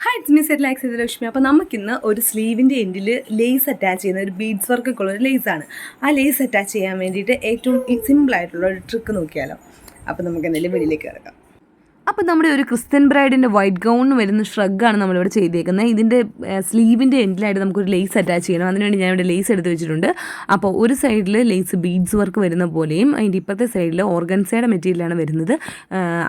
Hi it's me set likes Lakshmi അപ്പോൾ നമുക്കിന്ന് ഒരു സ്ലീവിന്റെ എൻഡിൽ ലേസ് അറ്റാച്ച് ചെയ്യുന്ന ഒരു ബീഡ്സ് വർക്കൊക്കെ ഉള്ള ഒരു ലേസാണ് ആ ലേസ് അറ്റാച്ച് ചെയ്യാൻ വേണ്ടിയിട്ട് ഏറ്റവും സിമ്പിൾ ആയിട്ടുള്ള ഒരു ട്രിക്ക് നോക്കിയാലോ. അപ്പോൾ നമുക്ക് എന്തെങ്കിലും വെളിയിലേക്ക് കിടക്കാം. അപ്പോൾ നമ്മുടെ ഒരു ക്രിസ്ത്യൻ ബ്രൈഡിന്റെ വൈറ്റ് ഗൗണിന് വരുന്ന ഷ്രഗാണ് നമ്മളിവിടെ ചെയ്തേക്കുന്നത്. ഇതിന്റെ സ്ലീവിന്റെ എൻഡിലായിട്ട് നമുക്കൊരു ലേസ് അറ്റാച്ച് ചെയ്യണം. അതിനുവേണ്ടി ഞാൻ ഇവിടെ ലേസ് എടുത്ത് വെച്ചിട്ടുണ്ട്. അപ്പോൾ ഒരു സൈഡിൽ ലേസ് ബീഡ്സ് വർക്ക് വരുന്ന പോലെയും അതിന്റെ ഇപ്പോഴത്തെ സൈഡിൽ ഓർഗൻസയുടെ മെറ്റീരിയലാണ് വരുന്നത്.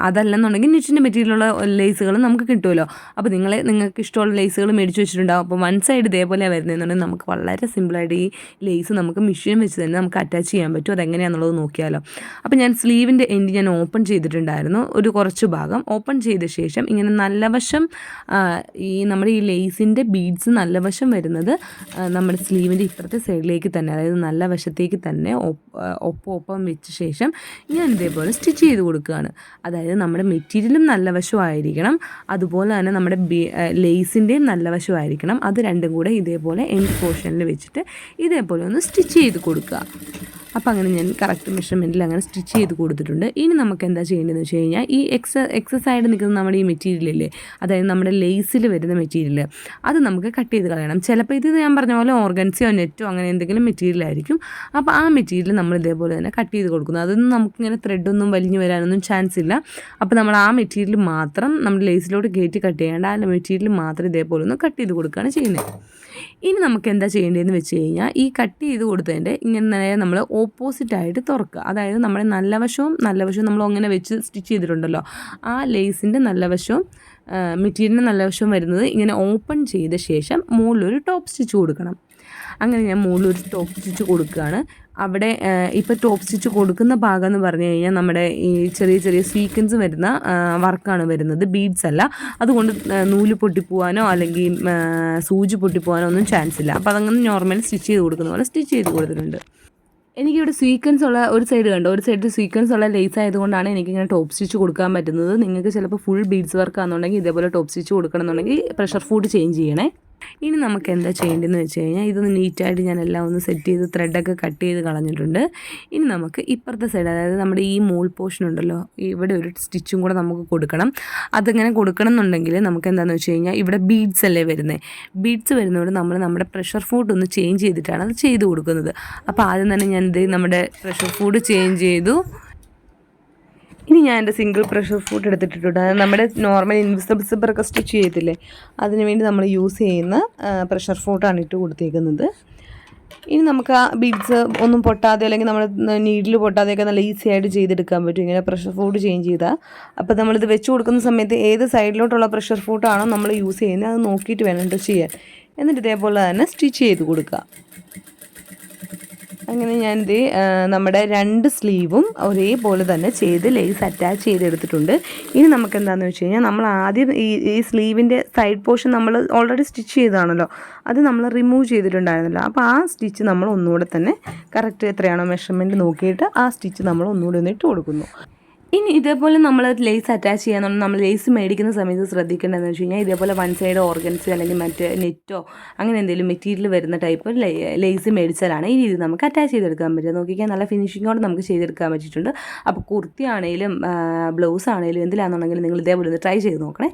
അതല്ല അതല്ലെന്നുണ്ടെങ്കിൽ നിച്ചിന്റെ മെറ്റീരിയലുള്ള ലേസുകൾ നമുക്ക് കിട്ടുമല്ലോ. അപ്പോൾ നിങ്ങൾ നിങ്ങൾക്ക് ഇഷ്ടമുള്ള ലേസുകൾ മേടിച്ച് വെച്ചിട്ടുണ്ടാവും. അപ്പോൾ വൺ സൈഡ് ഇതേപോലെ വരുന്നതെന്നുണ്ടെങ്കിൽ നമുക്ക് വളരെ സിമ്പിളായിട്ട് ഈ ലേസ് നമുക്ക് മെഷീൻ വെച്ച് തന്നെ നമുക്ക് അറ്റാച്ച് ചെയ്യാൻ പറ്റും. അതെങ്ങനെയാണെന്നുള്ളത് നോക്കിയാലോ. അപ്പോൾ ഞാൻ സ്ലീവിന്റെ എൻഡ് ഞാൻ ഓപ്പൺ ചെയ്തിട്ടുണ്ടായിരുന്നു. ഒരു കുറച്ച് ഭാഗം. ഓപ്പൺ ചെയ്ത ശേഷം ഇങ്ങനെ നല്ല വശം ഈ നമ്മുടെ ഈ ലേസിന്റെ ബീഡ്സ് നല്ല വശം വരുന്നത് നമ്മുടെ സ്ലീവിന്റെ ഇപ്പുറത്തെ സൈഡിലേക്ക് തന്നെ അതായത് നല്ല വശത്തേക്ക് തന്നെ ഒപ്പം ഒപ്പം വെച്ച ശേഷം ഞാൻ ഇതേപോലെ സ്റ്റിച്ച് ചെയ്ത് കൊടുക്കുകയാണ്. അതായത് നമ്മുടെ മെറ്റീരിയലും നല്ല വശമായിരിക്കണം. അതുപോലെ തന്നെ നമ്മുടെ ലേസിന്റെയും നല്ല വശമായിരിക്കണം. അത് രണ്ടും കൂടെ ഇതേപോലെ എൻഡ് പോർഷനിൽ വെച്ചിട്ട് ഇതേപോലെ ഒന്ന് സ്റ്റിച്ച് ചെയ്ത് കൊടുക്കുക. അപ്പോൾ അങ്ങനെ ഞാൻ കറക്റ്റ് മെഷർമെന്റിൽ അങ്ങനെ സ്റ്റിച്ച് ചെയ്ത് കൊടുത്തിട്ടുണ്ട്. ഇനി നമുക്ക് എന്താ ചെയ്യേണ്ടതെന്ന് വെച്ച് കഴിഞ്ഞാൽ ഈ എക്സ എക്സസ് ആയിട്ട് നിൽക്കുന്ന നമ്മുടെ ഈ മെറ്റീരിയൽ മെറ്റീരിയലില്ലേ അതായത് നമ്മുടെ ലേസിൽ വരുന്ന മെറ്റീരിയൽ അത് നമുക്ക് കട്ട് ചെയ്ത് കളയണം. ചിലപ്പോൾ ഇത് ഞാൻ പറഞ്ഞ പോലെ ഓർഗൻസിയോ നെറ്റോ അങ്ങനെ എന്തെങ്കിലും മെറ്റീരിയൽ ആയിരിക്കും. അപ്പോൾ ആ മെറ്റീരിയൽ നമ്മൾ ഇതേപോലെ തന്നെ കട്ട് ചെയ്ത് കൊടുക്കുന്നു. അതൊന്നും നമുക്കിങ്ങനെ ത്രെഡൊന്നും വലിഞ്ഞു വരാനൊന്നും ചാൻസ് ഇല്ല. അപ്പോൾ നമ്മൾ ആ മെറ്റീരിയൽ മാത്രം നമ്മുടെ ലേസിലോട്ട് കയറ്റി കട്ട് ചെയ്യേണ്ട ആ മെറ്റീരിയൽ മാത്രം ഇതേപോലെ ഒന്ന് കട്ട് ചെയ്ത് കൊടുക്കുകയാണ് ചെയ്യുന്നത്. ഇനി നമുക്ക് എന്താ ചെയ്യേണ്ടതെന്ന് വെച്ച് കഴിഞ്ഞാൽ ഈ കട്ട് ചെയ്ത് കൊടുത്തതിന്റെ ഇങ്ങനെ നമ്മൾ ഓപ്പോസിറ്റായിട്ട് തുറക്കുക. അതായത് നമ്മുടെ നല്ല വശവും നല്ല വശവും നമ്മൾ അങ്ങനെ വെച്ച് സ്റ്റിച്ച് ചെയ്തിട്ടുണ്ടല്ലോ. ആ ലേസിന്റെ നല്ല വശവും മെറ്റീരിയലിന്റെ നല്ല വശവും വരുന്നത് ഇങ്ങനെ ഓപ്പൺ ചെയ്ത ശേഷം മുകളിലൊരു ടോപ്പ് സ്റ്റിച്ച് കൊടുക്കണം. അങ്ങനെ ഞാൻ മുകളിലൊരു ടോപ്പ് സ്റ്റിച്ച് കൊടുക്കുകയാണ്. അവിടെ ഇപ്പോൾ ടോപ്പ് സ്റ്റിച്ച് കൊടുക്കുന്ന ഭാഗം എന്ന് പറഞ്ഞു കഴിഞ്ഞാൽ നമ്മുടെ ഈ ചെറിയ ചെറിയ സീക്വൻസ് വരുന്ന വർക്കാണ് വരുന്നത്. ബീഡ്സ് അല്ല. അതുകൊണ്ട് നൂൽ പൊട്ടിപ്പോവാനോ അല്ലെങ്കിൽ സൂചി പൊട്ടിപ്പോവാനോ ഒന്നും ചാൻസ് ഇല്ല. അപ്പോൾ അതങ്ങനെ നോർമൽ സ്റ്റിച്ച് ചെയ്ത് കൊടുക്കുന്ന പോലെ സ്റ്റിച്ച് ചെയ്ത് കൊടുത്തിട്ടുണ്ട്. എനിക്കിവിടെ സീക്വൻസ് ഉള്ള ഒരു സൈഡ് കണ്ടോ? ഒരു സൈഡിൽ സീക്വൻസ് ഉള്ള ലേസ് ആയതുകൊണ്ടാണ് എനിക്കിങ്ങനെ ടോപ്പ് സ്റ്റിച്ച് കൊടുക്കാൻ പറ്റുന്നത്. നിങ്ങൾക്ക് ചിലപ്പോൾ ഫുൾ ബീഡ്സ് വർക്ക് ആണെന്നുണ്ടെങ്കിൽ ഇതേപോലെ ടോപ്പ് സ്റ്റിച്ച് കൊടുക്കണം എന്നുണ്ടെങ്കിൽ പ്രഷർ ഫുഡ് ചേഞ്ച് ചെയ്യണേ. ഇനി നമുക്ക് എന്താ ചെയ്യേണ്ടതെന്ന് വെച്ച് കഴിഞ്ഞാൽ ഇതൊന്ന് നീറ്റായിട്ട് ഞാൻ എല്ലാം ഒന്ന് സെറ്റ് ചെയ്ത് ത്രെഡൊക്കെ കട്ട് ചെയ്ത് കളഞ്ഞിട്ടുണ്ട്. ഇനി നമുക്ക് ഇപ്പുറത്തെ സൈഡ് അതായത് നമ്മുടെ ഈ മൂൾ പോർഷൻ ഉണ്ടല്ലോ ഇവിടെ ഒരു സ്റ്റിച്ചും കൂടെ നമുക്ക് കൊടുക്കണം. അതിങ്ങനെ കൊടുക്കണം എന്നുണ്ടെങ്കിൽ നമുക്ക് എന്താണെന്ന് വെച്ച് കഴിഞ്ഞാൽ ഇവിടെ ബീഡ്സ് അല്ലേ വരുന്നത് ബീഡ്സ് വരുന്നതുകൊണ്ട് നമ്മൾ നമ്മുടെ പ്രഷർ ഫുഡ് ഒന്ന് ചേഞ്ച് ചെയ്തിട്ടാണ് അത് ചെയ്ത് കൊടുക്കുന്നത്. അപ്പോൾ ആദ്യം തന്നെ ഞാൻ ഇത് നമ്മുടെ പ്രഷർ ഫുഡ് ചേഞ്ച് ചെയ്തു. ഞാൻ എന്റെ സിംഗിൾ പ്രഷർ ഫുഡ് എടുത്തിട്ടിട്ടുണ്ട്. അത് നമ്മുടെ നോർമൽ ഇൻവിസിബിൾ സിബറൊക്കെ സ്റ്റിച്ച് ചെയ്തില്ലേ അതിനുവേണ്ടി നമ്മൾ യൂസ് ചെയ്യുന്ന പ്രഷർ ഫുഡാണ് ഇട്ട് കൊടുത്തേക്കുന്നത്. ഇനി നമുക്ക് ആ ബീഡ്സ് ഒന്നും പൊട്ടാതെ അല്ലെങ്കിൽ നമ്മൾ നീഡിൽ പൊട്ടാതെയൊക്കെ നല്ല ഈസി ആയിട്ട് ചെയ്തെടുക്കാൻ പറ്റും. ഇങ്ങനെ പ്രഷർ ഫുഡ് ചേഞ്ച് ചെയ്താൽ അപ്പോൾ നമ്മളിത് വെച്ച് കൊടുക്കുന്ന സമയത്ത് ഏത് സൈഡിലോട്ടുള്ള പ്രഷർ ഫുഡാണോ നമ്മൾ യൂസ് ചെയ്യുന്നത് അത് നോക്കിയിട്ട് വേണം ചെയ്യാൻ. എന്നിട്ട് ഇതേപോലെ തന്നെ സ്റ്റിച്ച് ചെയ്ത് കൊടുക്കുക. അങ്ങനെ ഞാൻ ഇത് നമ്മുടെ രണ്ട് സ്ലീവും ഒരേപോലെ തന്നെ ചെയ്ത് ലേസ് അറ്റാച്ച് ചെയ്തെടുത്തിട്ടുണ്ട്. ഇനി നമുക്ക് എന്താണെന്ന് വെച്ച് കഴിഞ്ഞാൽ നമ്മൾ ആദ്യം ഈ ഈ സ്ലീവിന്റെ സൈഡ് പോർഷൻ നമ്മൾ ഓൾറെഡി സ്റ്റിച്ച് ചെയ്താണല്ലോ അത് നമ്മൾ റിമൂവ് ചെയ്തിട്ടുണ്ടായിരുന്നല്ലോ. അപ്പോൾ ആ സ്റ്റിച്ച് നമ്മൾ ഒന്നുകൂടെ തന്നെ കറക്റ്റ് എത്രയാണോ മെഷർമെന്റ് നോക്കിയിട്ട് ആ സ്റ്റിച്ച് നമ്മൾ ഒന്നുകൂടെ ഒന്ന് ഇട്ട് കൊടുക്കുന്നു. ഇനി ഇതേപോലെ നമ്മൾ ലേസ് അറ്റാച്ച് ചെയ്യാൻ നമ്മൾ ലേസ് മേടിക്കുന്ന സമയത്ത് ശ്രദ്ധിക്കേണ്ടതെന്ന് വെച്ച് കഴിഞ്ഞാൽ ഇതേപോലെ വൺ സൈഡ് ഓർഗൻസ് അല്ലെങ്കിൽ മറ്റ് നെറ്റോ അങ്ങനെ എന്തെങ്കിലും മെറ്റീരിയൽ വരുന്ന ടൈപ്പ് ലേസ് മേടിച്ചാലാണ് ഈ രീതി നമുക്ക് അറ്റാച്ച് ചെയ്തെടുക്കാൻ പറ്റുക. നോക്കിക്കാൻ നല്ല ഫിനിഷിങ്ങോട് നമുക്ക് ചെയ്തെടുക്കാൻ പറ്റിയിട്ടുണ്ട്. അപ്പോൾ കുർത്തി ആണെങ്കിലും ബ്ലൗസ് ആണെങ്കിലും എന്തിലാണെന്നുണ്ടെങ്കിലും നിങ്ങൾ ഇതേപോലെ ഒന്ന് ട്രൈ ചെയ്ത് നോക്കണേ.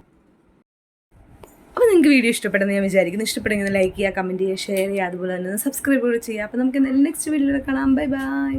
അപ്പോൾ നിങ്ങൾക്ക് വീഡിയോ ഇഷ്ടപ്പെടുന്ന ഞാൻ വിചാരിക്കുന്നു. ഇഷ്ടപ്പെടുമെങ്കിൽ ലൈക്ക് ചെയ്യുക കമന്റ് ചെയ്യുക ഷെയർ ചെയ്യുക അതുപോലെ തന്നെ സബ്സ്ക്രൈബ് കൂടെ ചെയ്യുക. അപ്പോൾ നമുക്ക് നെക്സ്റ്റ് വീഡിയോയിൽ കാണാം. Bye bye